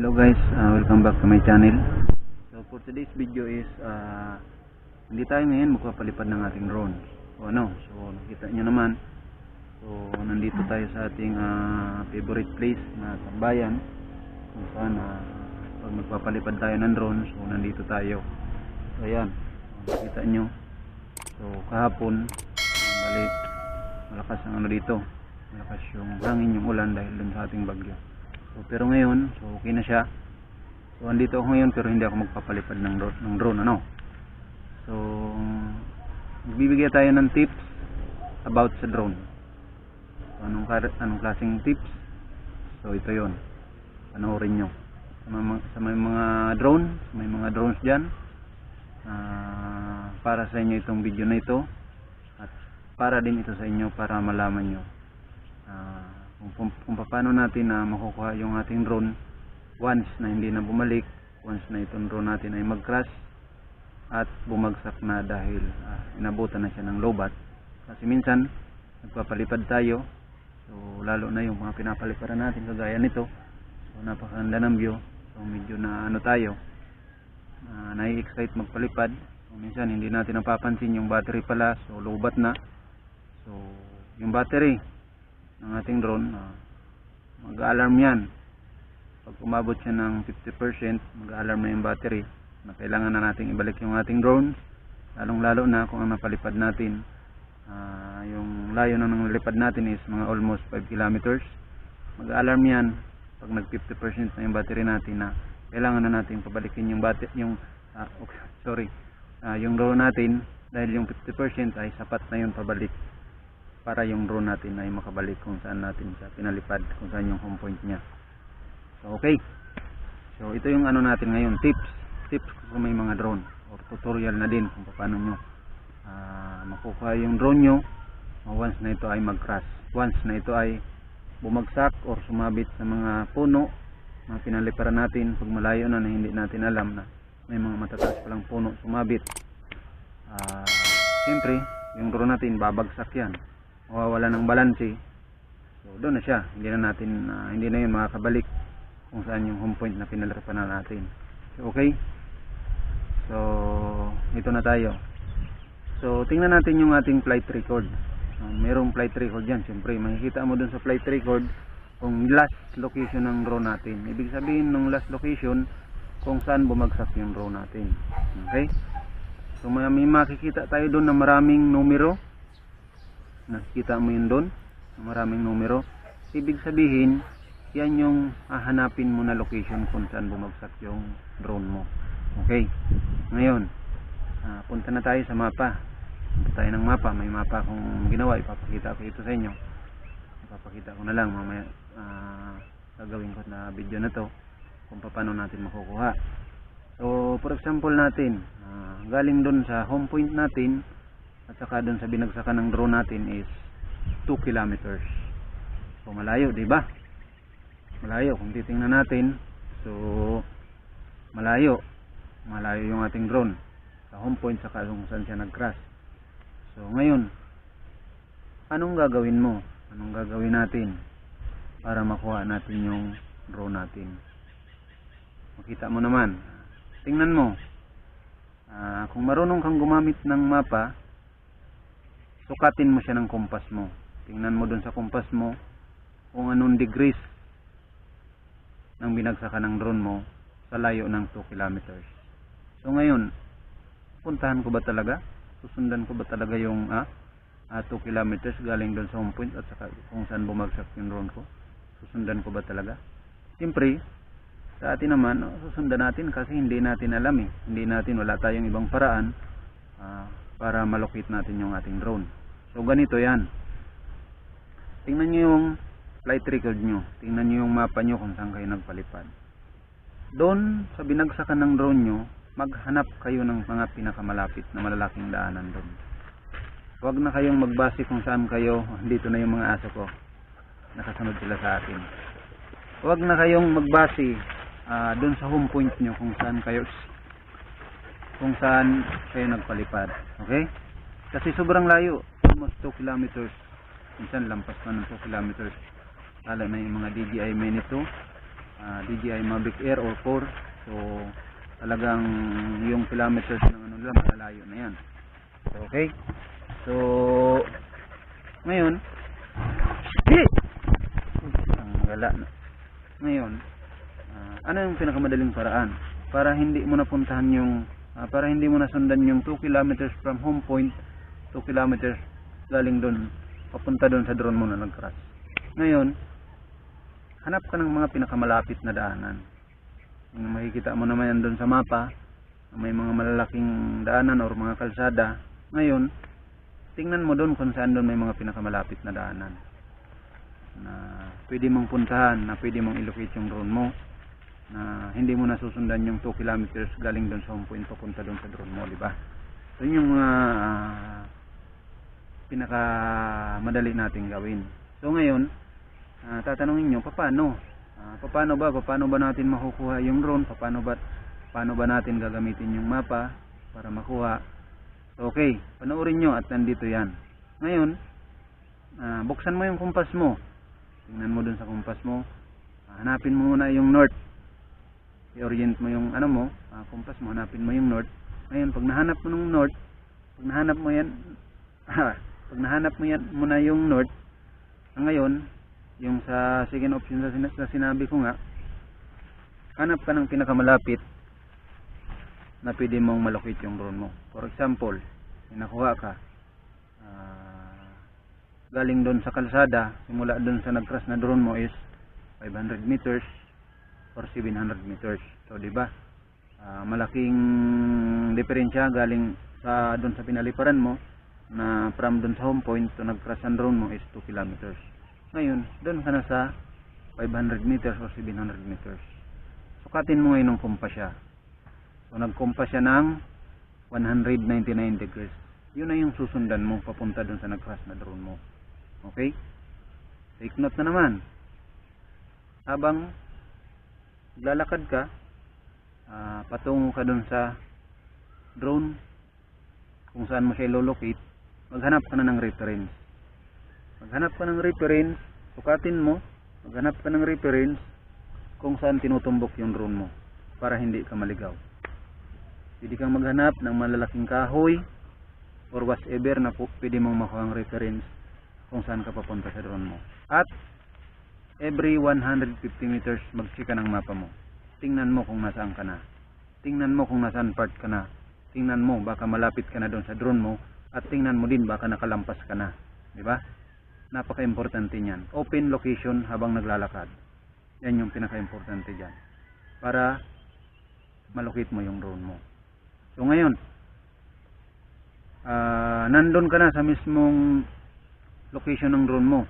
Hello guys, uh, welcome back to my channel. So for today's video is uh, hindi tayo ngayon magpapalipad ng ating drone. So ano, so nakita nyo naman. So nandito tayo sa ating uh, favorite place na tambayan. Kung saan uh, pag magpapalipad tayo ng drone, so nandito tayo. So ayan, nakita nyo. So kahapon, balik, malakas ang ano dito. Malakas yung hangin yung ulan dahil dun sa ating bagyo. So, pero ngayon, so okay na siya. So, andito ako ngayon pero hindi ako magpapalipad ng drone, ng drone ano. So, magbibigay tayo ng tips about sa drone. So, anong, anong klaseng tips? So, ito yon Panoorin nyo. Sa sa may mga drone, may mga drones dyan, ah, para sa inyo itong video na ito, at para din ito sa inyo para malaman nyo ah, kung, kung, paano natin na makukuha yung ating drone once na hindi na bumalik once na itong drone natin ay mag-crash at bumagsak na dahil ah, inabutan na siya ng lobat. Kasi minsan nagpapalipad tayo so lalo na yung mga pinapaliparan natin kagaya nito. So napakaganda ng view. So medyo na ano tayo uh, nai-excite magpalipad. So minsan hindi natin napapansin yung battery pala. So lobat na. So yung battery ng ating drone. Uh, mag-alarm yan. Pag umabot siya ng 50% mag-alarm na yung battery na kailangan na nating ibalik yung ating drone. Lalong lalo na kung ang napalipad natin. Uh, yung layo na ng nalipad natin is mga almost 5 kilometers. Mag-alarm yan pag nag 50% na yung battery natin na kailangan na natin pabalikin yung battery yung uh, okay, sorry uh, yung drone natin dahil yung 50% ay sapat na yun pabalik para yung drone natin ay makabalik kung saan natin siya pinalipad kung saan yung home point niya. So okay. So ito yung ano natin ngayon tips. Tips kung may mga drone or tutorial na din kung paano nyo uh, makukuha yung drone nyo. Once na ito ay mag crash once na ito ay bumagsak or sumabit sa mga puno mga pinaliparan natin. Pag malayo na na hindi natin alam na may mga matataas palang puno sumabit. Uh, siyempre yung drone natin babagsak yan mawawala ng balanse. So doon na siya. Hindi na natin uh, hindi na yun makakabalik kung saan yung home point na pinalarapan na natin. So, okay? So ito na tayo. So tingnan natin yung ating flight record. Uh, merong flight record yan siyempre. Makikita mo dun sa flight record kung last location ng drone natin. Ibig sabihin ng last location kung saan bumagsak yung drone natin. Okay? So may makikita tayo doon na maraming numero nakikita mo yun doon maraming numero. Ibig sabihin yan yung hahanapin mo na location kung saan bumagsak yung drone mo. Okay? Ngayon uh, punta na tayo sa mapa. Punta tayo ng mapa. May mapa akong ginawa. Ipapakita ko ito sa inyo. Ipapakita ko na lang mamaya. Uh, gagawin ko na video na to kung paano natin makukuha. So for example natin uh, galing doon sa home point natin at saka doon sa binagsakan ng drone natin is 2 kilometers. So malayo di ba? Malayo. Kung titingnan natin so malayo. Malayo yung ating drone. Sa home point saka kung saan siya nag crash so ngayon anong gagawin mo? Anong gagawin natin para makuha natin yung drone natin? Makita mo naman. Tingnan mo. Uh, kung marunong kang gumamit ng mapa sukatin mo siya ng kompas mo. Tingnan mo dun sa kompas mo kung anong degrees ng binagsakan ng drone mo sa layo ng 2 kilometers. So ngayon puntahan ko ba talaga? Susundan ko ba talaga yung ah, ah, 2 kilometers galing doon sa home point at saka kung saan bumagsak yung drone ko? Susundan ko ba talaga? Siyempre sa atin naman oh, susundan natin kasi hindi natin alam eh. Hindi natin wala tayong ibang paraan ah, para malocate natin yung ating drone So ganito yan. Tingnan nyo yung flight record nyo. Tingnan nyo yung mapa nyo kung saan kayo nagpalipad. Doon sa binagsakan ng drone nyo, maghanap kayo ng mga pinakamalapit na malalaking daanan doon. Huwag na kayong magbase kung saan kayo, dito na yung mga aso ko. Nakasunod sila sa atin. Huwag na kayong magbase uh, doon sa home point nyo kung saan kayo kung saan kayo nagpalipad. Okay? Kasi sobrang layo almost 2 kilometers minsan lampas pa ng 2 kilometers lalo na yung mga DJI Mini 2 ah, DJI Mavic Air or 4. So, talagang yung kilometers ng ano lang, malalayo na yan. Okay? So, ngayon, Hey! ang gala na. Ngayon, ah, ano yung pinakamadaling paraan para hindi mo napuntahan yung ah, para hindi mo nasundan yung 2 kilometers from home point 2 kilometers galing doon papunta doon sa drone mo na nag-crash. Ngayon, hanap ka ng mga pinakamalapit na daanan. Yung makikita mo naman yan doon sa mapa, may mga malalaking daanan or mga kalsada. Ngayon, tingnan mo doon kung saan doon may mga pinakamalapit na daanan na pwede mong puntahan, na pwede mong ilocate yung drone mo na hindi mo nasusundan yung 2 kilometers galing doon sa home point papunta doon sa drone mo, di ba? So yun yung ah, pinaka madali nating gawin. So ngayon, ah, tatanungin nyo, paano? Ah, paano ba? Paano ba natin makukuha yung drone? Paano ba paano ba natin gagamitin yung mapa para makuha? So, okay, panoorin nyo at nandito yan. Ngayon, ah, buksan mo yung kumpas mo. Tingnan mo dun sa kumpas mo. Ah, hanapin mo muna yung north. I-orient mo yung ano mo, ah, kumpas mo, hanapin mo yung north. Ngayon, pag nahanap mo ng north, pag nahanap mo yan, pag nahanap mo yan muna yung north, ah, ngayon, yung sa second option sa, sina- sa sinabi ko nga, hanap ka ng pinakamalapit na pwede mong malocate yung drone mo. For example, nakuha ka, ah, galing doon sa kalsada, simula doon sa nag-crash na drone mo is 500 meters or 700 meters. So, di ba? Ah, malaking diferensya galing sa doon sa pinaliparan mo na from doon sa home point to nag-crash ang drone mo is 2 kilometers. Ngayon, doon ka na sa 500 meters or 700 meters. Sukatin mo ngayon ng kumpas siya. So, nagkumpas siya ng 199 degrees. Yun na yung susundan mo papunta doon sa nag-crash na drone mo. Okay? Take note na naman. Habang lalakad ka, ah, patungo ka doon sa drone, kung saan mo siya ilolocate, maghanap ka na ng reference. Maghanap ka ng reference, sukatin mo, maghanap ka ng reference kung saan tinutumbok yung drone mo para hindi ka maligaw. Pwede kang maghanap ng malalaking kahoy or whatever na pwede mong makuha ang reference kung saan ka papunta sa drone mo. At every 150 meters mag-check ka ng mapa mo. Tingnan mo kung nasaan ka na. Tingnan mo kung nasaan part ka na. Tingnan mo baka malapit ka na doon sa drone mo at tingnan mo din baka nakalampas ka na. Di ba? Napaka-importante niyan. Open location habang naglalakad. Yan yung pinaka-importante diyan. Para malocate mo yung drone mo. So ngayon, ah nandun ka na sa mismong location ng drone mo.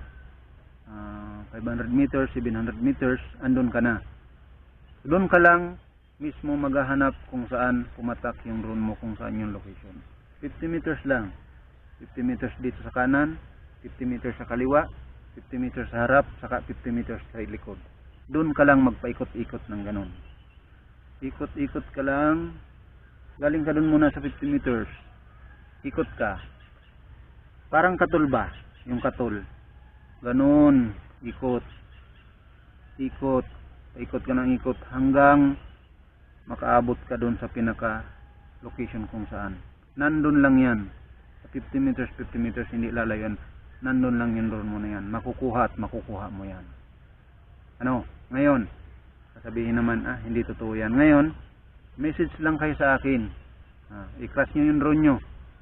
Ah, 500 meters, 700 meters, andun ka na. Doon ka lang mismo maghahanap kung saan pumatak yung drone mo, kung saan yung location. 50 meters lang. 50 meters dito sa kanan, 50 meters sa kaliwa, 50 meters sa harap, saka 50 meters sa likod. Doon ka lang magpaikot-ikot ng ganun. Ikot-ikot ka lang. Galing ka doon muna sa 50 meters. Ikot ka. Parang katul ba? Yung katul. Ganun. Ikot. Ikot. Ikot ka ng ikot hanggang makaabot ka doon sa pinaka location kung saan. Nandun lang yan. Sa 50 meters, 50 meters, hindi lalayan. Nandun lang yung drone mo na yan. Makukuha at makukuha mo yan. Ano? Ngayon, sasabihin naman, ah, hindi totoo yan. Ngayon, message lang kayo sa akin. Ah, i-crash nyo yung drone nyo.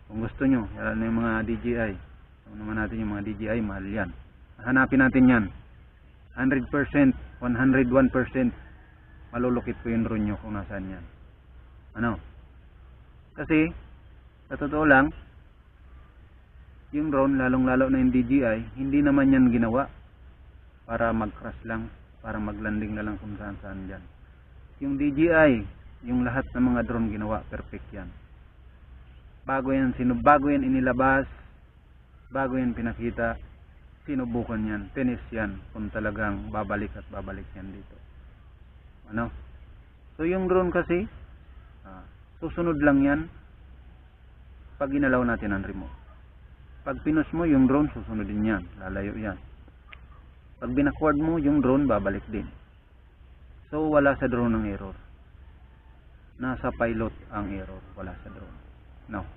Kung gusto nyo, yan yung mga DJI. Alam naman natin yung mga DJI, mahal yan. Hanapin natin yan. 100%, 101% malulukit ko yung drone nyo kung nasaan yan. Ano? Kasi, sa totoo lang, yung drone, lalong-lalo na yung DJI, hindi naman yan ginawa para mag-crash lang, para maglanding na lang kung saan-saan dyan. Yung DJI, yung lahat ng mga drone ginawa, perfect yan. Bago yan, sino, bago yan inilabas, bago yan pinakita, sinubukan yan, tinis yan, kung talagang babalik at babalik yan dito. Ano? So yung drone kasi, ah, susunod lang yan pag ginalaw natin ang remote. Pag pinus mo yung drone, susunod din yan, lalayo yan. Pag binakward mo yung drone, babalik din. So wala sa drone ang error. Nasa pilot ang error, wala sa drone. No.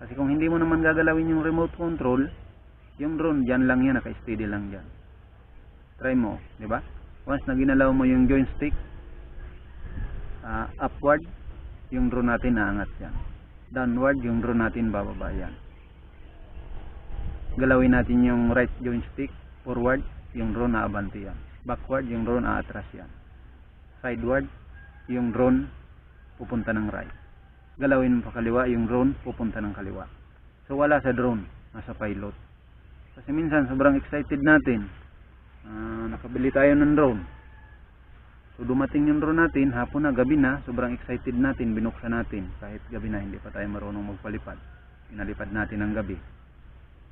Kasi kung hindi mo naman gagalawin yung remote control, yung drone dyan lang yan, naka-steady lang dyan. Try mo, di ba? Once na ginalaw mo yung joystick, ah, upward, yung drone natin naangat yan. Downward, yung drone natin bababa yan. Galawin natin yung right joystick, forward, yung drone naabante yan. Backward, yung drone aatras yan. Sideward, yung drone pupunta ng right. Galawin mo pa kaliwa, yung drone pupunta ng kaliwa. So wala sa drone, nasa pilot. Kasi minsan sobrang excited natin. Ah, nakabili tayo ng drone. So dumating yung drone natin, hapon na, gabi na, sobrang excited natin, binuksan natin. Kahit gabi na, hindi pa tayo marunong magpalipad. Pinalipad natin ng gabi.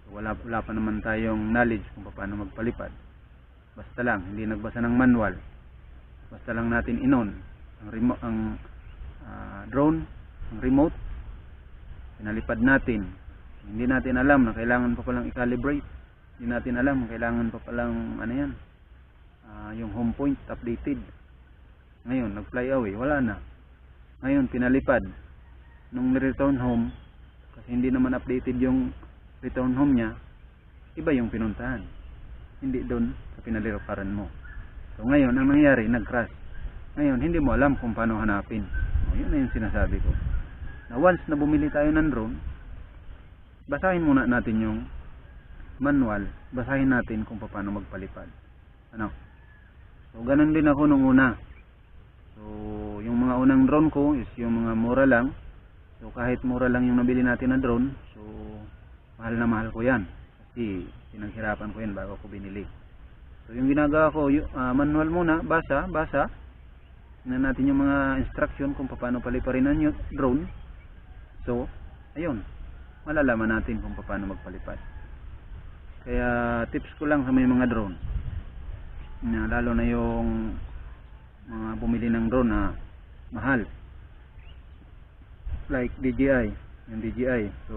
So wala, wala pa naman tayong knowledge kung paano magpalipad. Basta lang, hindi nagbasa ng manual. Basta lang natin inon ang remote ang ah, drone, ang remote. Pinalipad natin. Hindi natin alam na kailangan pa palang i-calibrate. Hindi natin alam kailangan pa palang ano yan. ah, yung home point updated. Ngayon, nag-fly away, wala na. Ngayon, pinalipad. Nung return home, kasi hindi naman updated yung return home niya, iba yung pinuntahan. Hindi doon sa pinaliparan mo. So ngayon, ang nangyari, nag-crash. Ngayon, hindi mo alam kung paano hanapin. O, yun na yung sinasabi ko. Na once na bumili tayo ng drone, basahin muna natin yung manual. Basahin natin kung paano magpalipad. Ano? So, ganun din ako nung una. So, yung mga unang drone ko is yung mga mura lang. So, kahit mura lang yung nabili natin na drone, so, mahal na mahal ko yan. Kasi, pinaghirapan ko yan bago ko binili. So, yung ginagawa ko, ah, manual muna, basa, basa. Tingnan natin yung mga instruction kung paano paliparin ang yung drone. So, ayun, malalaman natin kung paano magpalipad. Kaya, tips ko lang sa may mga drone. Na, lalo na yung mga bumili ng drone na mahal. Like DJI, yung DJI. So,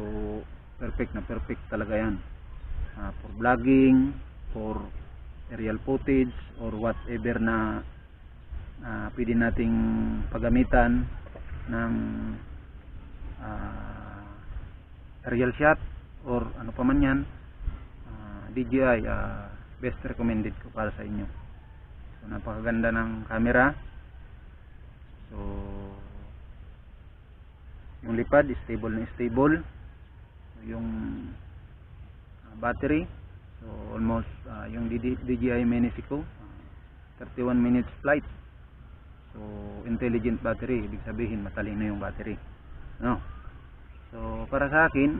perfect na perfect talaga yan. Ah, for vlogging, for aerial footage, or whatever na ah, pwede nating paggamitan ng ah, aerial shot or ano pa man yan ah, DJI ah, best recommended ko para sa inyo so napakaganda ng camera. So yung lipad stable na stable. Yung ah, battery so almost ah, yung DJI Menesico ah, 31 minutes flight. So intelligent battery ibig sabihin matalino yung battery no? So para sa akin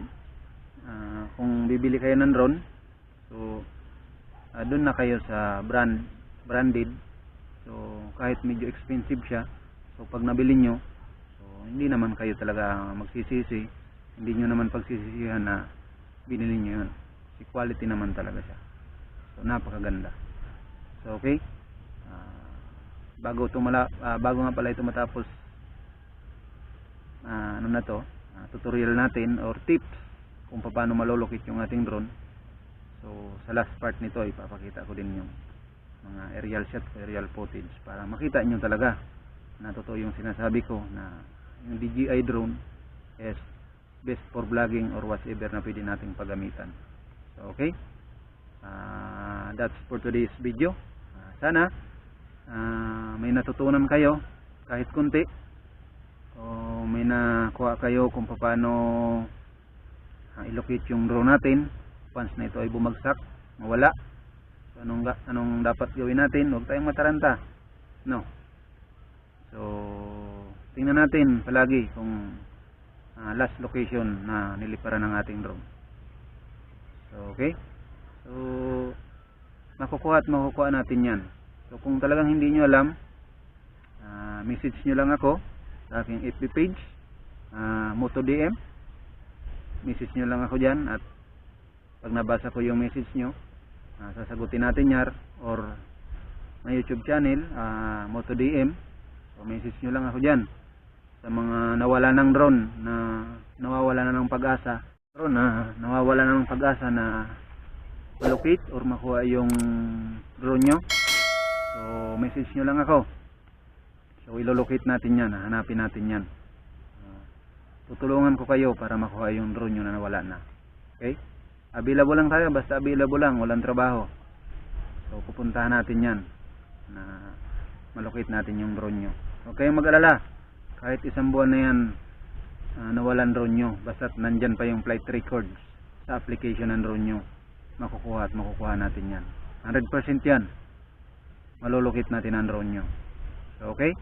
ah, kung bibili kayo ng drone so ah, doon na kayo sa brand branded. So kahit medyo expensive siya so pag nabili nyo so hindi naman kayo talaga magsisisi. Hindi nyo naman pagsisisihan na binili nyo yun. Si quality naman talaga siya. So napakaganda. So okay. Ah, bago tumala ah, bago nga pala ito matapos ah, ano na to ah, tutorial natin or tips kung paano malolocate yung ating drone. So sa last part nito ipapakita ko din yung mga aerial shot aerial footage para makita nyo talaga na totoo yung sinasabi ko na yung DJI drone is best for vlogging or whatever na pwede nating paggamitan so okay? Ah, that's for today's video. Ah, sana ah, may natutunan kayo kahit kunti o may nakuha kayo kung paano ah, ilocate yung drone natin once na ito ay bumagsak mawala so, anong, anong dapat gawin natin huwag tayong mataranta. No. So tingnan natin palagi kung ah, last location na niliparan ng ating drone. So okay? So makukuha at makukuha natin yan. So kung talagang hindi nyo alam ah, message nyo lang ako sa aking FB page ah, MotoDM message nyo lang ako dyan at pag nabasa ko yung message nyo ah, sasagutin natin yar or may YouTube channel ah, MotoDM so message nyo lang ako dyan sa mga nawala ng drone na nawawala na ng pag-asa drone na nawawala na ng pag-asa na locate or makuha yung drone nyo so message nyo lang ako ilolocate natin yan, hanapin natin yan. Ah, tutulungan ko kayo para makuha yung drone nyo na nawala na. Okay? Available lang tayo, basta available lang, walang trabaho. So, pupuntahan natin yan na malocate natin yung drone nyo. Huwag kayong mag-alala. Kahit isang buwan na yan, ah, nawalan drone nyo. Basta nandyan pa yung flight records sa application ng drone nyo. Makukuha at makukuha natin yan. 100% yan. Malulukit natin ang drone nyo. So, okay?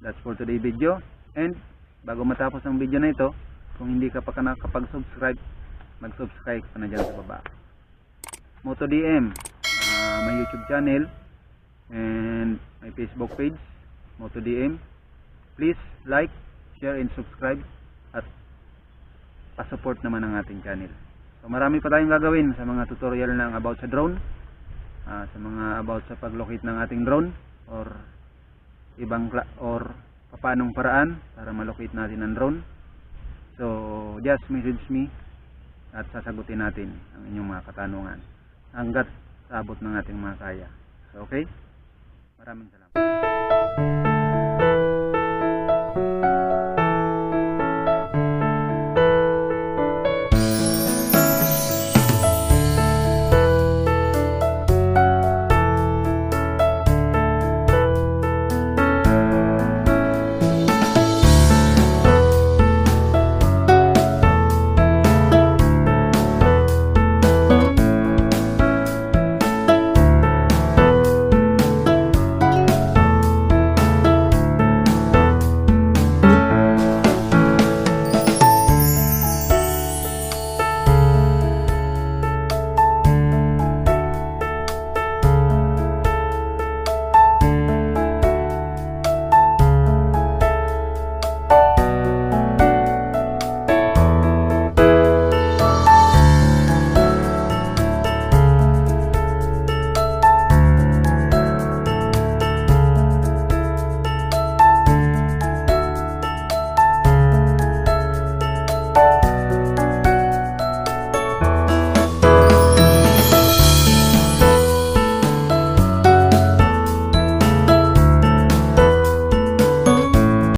That's for today video. And, bago matapos ang video na ito, kung hindi ka pa ka nakapag-subscribe, mag-subscribe ka na dyan sa baba. MotoDM, ah, may YouTube channel, and may Facebook page, MotoDM. Please like, share, and subscribe at pa-support naman ang ating channel. So marami pa tayong gagawin sa mga tutorial ng about sa drone, ah, sa mga about sa paglocate ng ating drone or ibang or papanong paraan para malocate natin ang drone. So just message me at sasagutin natin ang inyong mga katanungan hanggat sa abot ng ating mga kaya. So, okay? Maraming salamat.